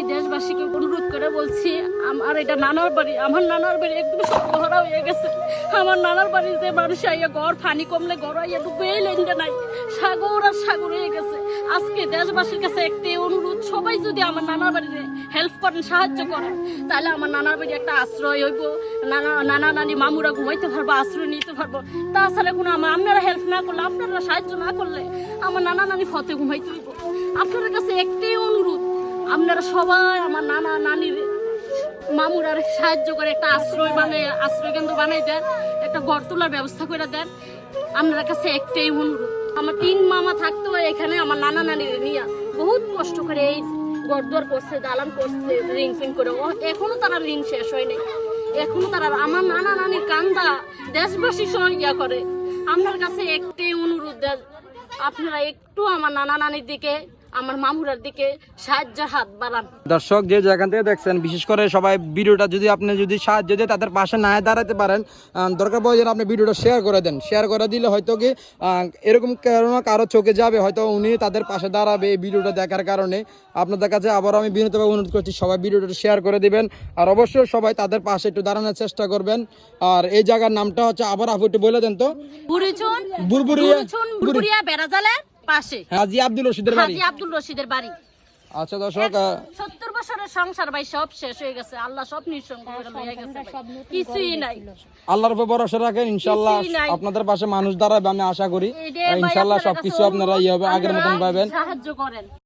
আমি দেশবাসীকে অনুরোধ করে বলছি, আমার এটা নানার বাড়ি, আমার নানার বাড়ি একদম সব হয়ে গেছে। আমার নানার বাড়িতে মানুষ আইয়া ঘর পানি কমলে ঘর আইয়া ডুবে লেনটা নাই। সাগর আর সাগর হয়ে গেছে। আজকে দেশবাসীর কাছে একটি অনুরোধ, সবাই যদি আমার নানার বাড়িতে হেল্প করেন, সাহায্য করেন, তাহলে আমার নানার বাড়ি একটা আশ্রয় হইব। নানা নানা নানি মামুরা ঘুমাইতে পারব, আশ্রয় নিতে পারব। তাছাড়া কোনো আমার আপনারা হেল্প না করলে, আপনারা সাহায্য না করলে আমার নানা নানি ফতে ঘুমাইতে হইব। আপনাদের কাছে অনুরোধ আপনারা সবাই আমার নানা নানির মামুরার সাহায্য করে একটা আশ্রয় বানাই, আশ্রয় কেন্দ্র বানাই দেন, একটা ঘর তোলার ব্যবস্থা করে দেন। আপনার কাছে একটাই অনুরোধ, আমার তিন মামা থাকতো এখানে, আমার নানা নানির নিয়ে। বহুত কষ্ট করে এই ঘর দুয়ার করছে, দালান করছে, রিং ফিং করে। এখনও তারা রিং শেষ হয়নি এখনও তারা আমার নানা নানির কান্দা দেশবাসী সঙ্গে ইয়া করে। আপনার কাছে একটাই অনুরোধ আপনারা একটু আমার নানা নানির দিকে আমার মামুরার দিকে সাহায্যের হাত বাড়ান। দর্শক যে যেখান থেকে দেখছেন বিশেষ করে সবাই ভিডিওটা যদি আপনি যদি সাহায্য দিয়ে তাদের পাশে না দাঁড়াতে পারেন দরকার পড়ে যেন আপনি ভিডিওটা শেয়ার করে দেন। শেয়ার করে দিলে হয়তো কি এরকম কারণ কারও চোখে যাবে হয়তো উনি তাদের পাশে দাঁড়াবে এই ভিডিওটা দেখার কারণে। আপনাদের কাছে আবার আমি বিনীতভাবে অনুরোধ করছি সবাই ভিডিওটা শেয়ার করে দিবেন। আর অবশ্যই সবাই তাদের পাশে একটু দাঁড়ানোর চেষ্টা করবেন। আর এই জায়গার নামটা হচ্ছে আবার আপু একটু বলে দেন তো। বুড়িয়া বেড়াজালের পাশে। হাজি আব্দুল রশিদের বাড়ি? হাজি আব্দুল রশিদের বাড়ি। আচ্ছা দর্শক সত্তর বছরের সংসার ভাই সব শেষ হয়ে গেছে। আল্লাহ সব নিঃসঙ্গ করে লইয়া গেছে কিছুই নাই। আল্লাহর উপর ভরসা রাখেন ইনশাল্লাহ আপনাদের পাশে মানুষ দাঁড়াবে আমি আশা করি। ইনশাআল্লাহ সবকিছু আপনারা ইয়ে হবে আগের মতন পাবেন। সাহায্য করেন।